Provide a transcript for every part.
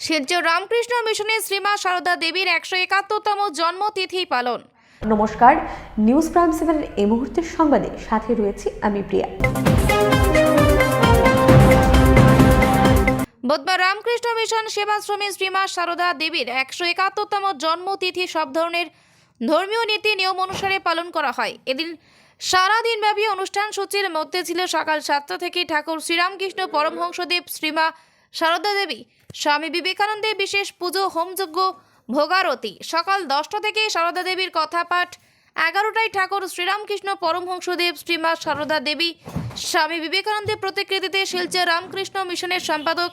শিলচর রামকৃষ্ণ মিশনের শ্রীমা সারদা দেবীর একশো একাত্তরতম জন্মতিথি পালন। নমস্কার নিউজ প্রাইম সেভেনের এই মুহূর্তের সংবাদে সাথে রয়েছি আমি প্রিয়া। বুধবার রামকৃষ্ণ মিশন সেবাশ্রমে শ্রীমা সারদা দেবীর একশো একাত্তরতম জন্মতিথি সব ধরনের ধর্মীয় নীতি নিয়ম অনুসারে পালন করা হয়। এদিন সারাদিনব্যাপী অনুষ্ঠান সূচির মধ্যে ছিল সকাল সাতটা থেকে ঠাকুর শ্রীরামকৃষ্ণ পরমহংসদেব শ্রীমা সারদা দেবী স্বামী বিবেকানন্দের বিশেষ পুজো, হোমযজ্ঞ, ভোগারতি। সকাল দশটা থেকে সারদা দেবীর কথা পাঠ এগারোটায় ঠাকুর শ্রীরামকৃষ্ণ পরমহংসদেব শ্রীমা সারদা দেবী। স্বামী বিবেকানন্দের প্রতিকৃতিতে শিলচর রামকৃষ্ণ মিশনের সম্পাদক।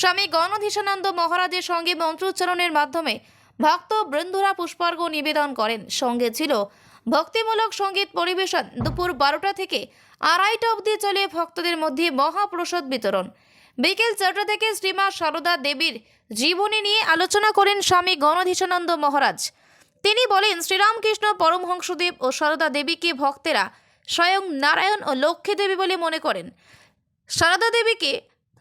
স্বামী গণধীশানন্দ মহারাজের সঙ্গে মন্ত্রোচ্চারণের মাধ্যমে ভক্ত বৃন্দুরা পুষ্পার্ঘ নিবেদন করেন। সঙ্গে ছিল ভক্তিমূলক সংগীত পরিবেশন। দুপুর বারোটা থেকে আড়াইটা অবধি চলে ভক্তদের মধ্যে মহাপ্রসাদ বিতরণ। বিকেল চারটা থেকে শ্রীমা সারদা দেবীর জীবনী নিয়ে আলোচনা করেন স্বামী গণধীশানন্দ মহারাজ। তিনি বলেন, শ্রীরামকৃষ্ণ পরমহংসদেব ও সারদা দেবীকে ভক্তেরা স্বয়ং নারায়ণ ও লক্ষ্মী দেবী বলে মনে করেন। সারদা দেবীকে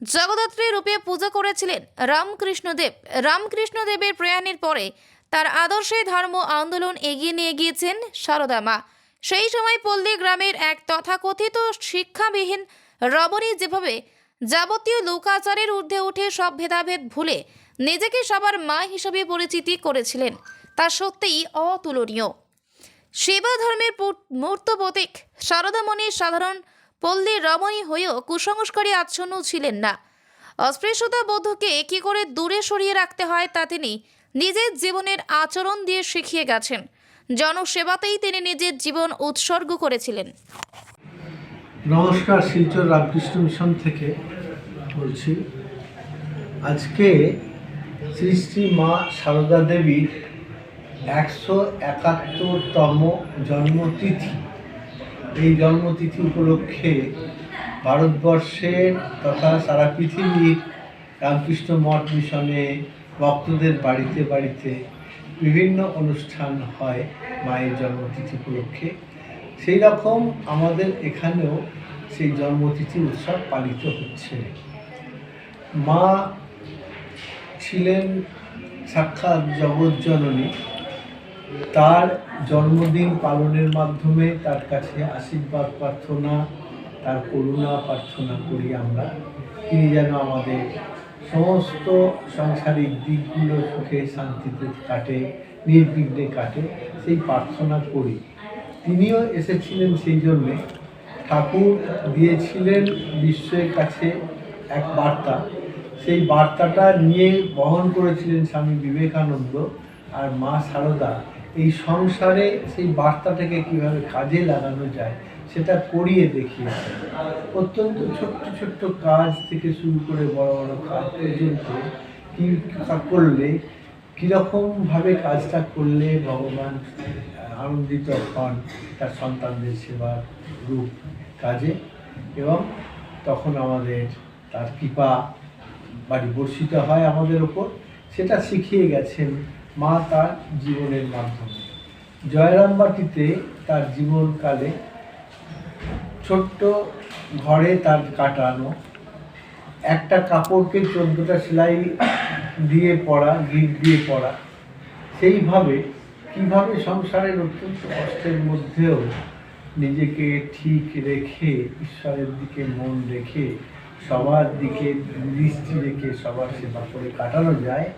জগদ্ধাত্রী রূপে পূজা করেছিলেন রামকৃষ্ণদেব। রামকৃষ্ণদেবের প্রয়াণের পরে তার আদর্শে ধর্ম আন্দোলন এগিয়ে নিয়ে গিয়েছেন সারদা মা। সেই সময় পল্লী গ্রামের এক তথাকথিত শিক্ষাবিহীন রবণী যেভাবে যাবতীয় লোকাচারের ঊর্ধ্বে উঠে সব ভেদাভেদ ভুলে নিজেকে সবার মা হিসেবে পরিচিতি করেছিলেন। তা সত্যিই অতুলনীয়। সেবা ধর্মের মূর্ত প্রতীক সাধারণ পল্লীর রমণী হয়েও কুসংস্কারে আচ্ছন্ন ছিলেন না। অস্পৃশ্যতা বোধকে কী করে দূরে সরিয়ে রাখতে হয় তা তিনি নিজের জীবনের আচরণ দিয়ে শিখিয়ে গেছেন। জনসেবাতেই তিনি নিজের জীবন উৎসর্গ করেছিলেন। নমস্কার, শিলচর রামকৃষ্ণ মিশন থেকে বলছি। আজকে শ্রী শ্রী মা সারদা দেবীর একশো একাত্তরতম জন্মতিথি। এই জন্মতিথি উপলক্ষে ভারতবর্ষের তথা সারা পৃথিবীর রামকৃষ্ণ মঠ মিশনে ভক্তদের বাড়িতে বাড়িতে বিভিন্ন অনুষ্ঠান হয় মায়ের জন্মতিথি উপলক্ষে। সেই রকম আমাদের এখানেও সেই জন্মতিথি উৎসব পালিত হচ্ছে। মা ছিলেন সাক্ষাৎ জগৎজননী তার জন্মদিন পালনের মাধ্যমে তার কাছে আশীর্বাদ প্রার্থনা, তার করুণা প্রার্থনা করি আমরা। তিনি যেন আমাদের সমস্ত সাংসারিক দিকগুলো সুখে শান্তিতে কাটে, নির্বিঘ্নে কাটে, সেই প্রার্থনা করি। তিনিও এসেছিলেন সেই জন্যে। ঠাকুর দিয়েছিলেন বিশ্বের কাছে এক বার্তা। সেই বার্তাটা নিয়ে বহন করেছিলেন স্বামী বিবেকানন্দ আর মা সারদা। এই সংসারে সেই বার্তাটাকে কীভাবে কাজে লাগানো যায়, সেটা করিয়ে দেখিয়েছে অত্যন্ত ছোট্ট ছোট্ট কাজ থেকে শুরু করে বড় বড় কাজ পর্যন্ত কি করলে কীরকমভাবে কাজটা করলে ভগবান আনন্দিত হন তার সন্তানদের সেবার রূপ কাজে? এবং তখন আমাদের তার কৃপা বাড়ি বর্ষিত হয় আমাদের ওপর। সেটা শিখিয়ে গেছেন মা তার জীবনের মাধ্যমে। জয়রামবাটিতে তার জীবনকালে ছোট্ট ঘরে তার কাটানো একটা কাপড়কে চোদ্দোটা সেলাই দিয়ে পড়া গিট দিয়ে পড়া, সেইভাবে কীভাবে সংসারের অত্যন্ত কষ্টের মধ্যেও নিজেকে ঠিক রেখে, ঈশ্বরের দিকে মন রেখে, সবার দিকে দৃষ্টি রেখে সবার সেবা করে কাটানো যায়,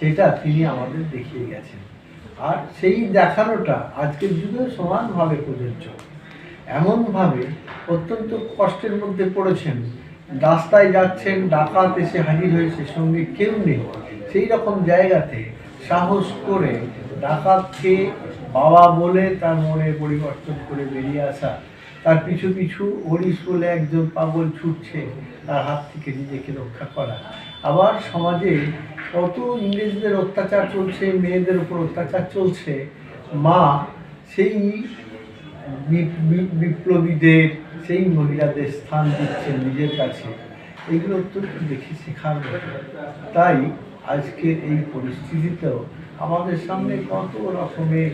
সেটা তিনি আমাদের দেখিয়ে গেছেন। আর সেই দেখানোটা আজকের যুগে সমানভাবে প্রযোজ্য। এমনভাবে অত্যন্ত কষ্টের মধ্যে পড়েছেন রাস্তায় যাচ্ছেন, ডাকাত এসে হাজির হয়েছে, সঙ্গে কেউ নেই। সেই রকম জায়গাতে সাহস করে ডাকাতকে বাবা বলে তার মনে পরিবর্তন করে বেরিয়ে আসা। তার পিছু পিছু হরিশ বলে একজন পাগল ছুটছে, তার হাত থেকে নিজেকে রক্ষা করা। আবার সমাজে কত ইংরেজদের অত্যাচার চলছে, মেয়েদের উপর অত্যাচার চলছে। মা সেই বিপ্লবীদের সেই মহিলাদের স্থান দিচ্ছেন নিজের কাছে। এগুলো অত্যন্ত দেখে শেখার তাই আজকের এই পরিস্থিতিতেও আমাদের সামনে কত রকমের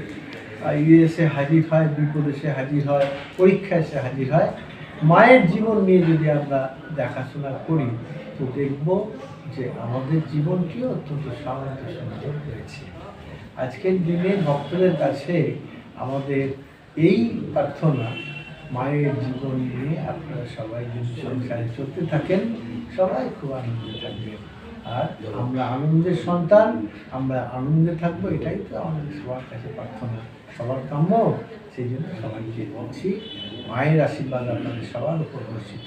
ইউএসএ হাজির হয়, বিপদেশে হাজির হয় পরীক্ষা এসে হাজির হয়। মায়ের জীবন নিয়ে যদি আমরা দেখাশোনা করি, তো দেখব যে আমাদের জীবনটিও অত্যন্ত শান্ত সুন্দর হয়েছে। আজকের দিনে ভক্তদের কাছে আমাদের এই প্রার্থনা মায়ের জীবন নিয়ে আপনারা সবাই যদি সংসারে চলতে থাকেন, সবাই খুব আনন্দে থাকবেন আর আমরা আনন্দের সন্তান, আমরা আনন্দে থাকব, এটাই তো আমাদের সবার কাছে প্রার্থনা, সবার কাম্য। সেই জন্য সবাইকে বলছি, মায়ের আশীর্বাদ আপনাদের সবার উপর বর্ষিত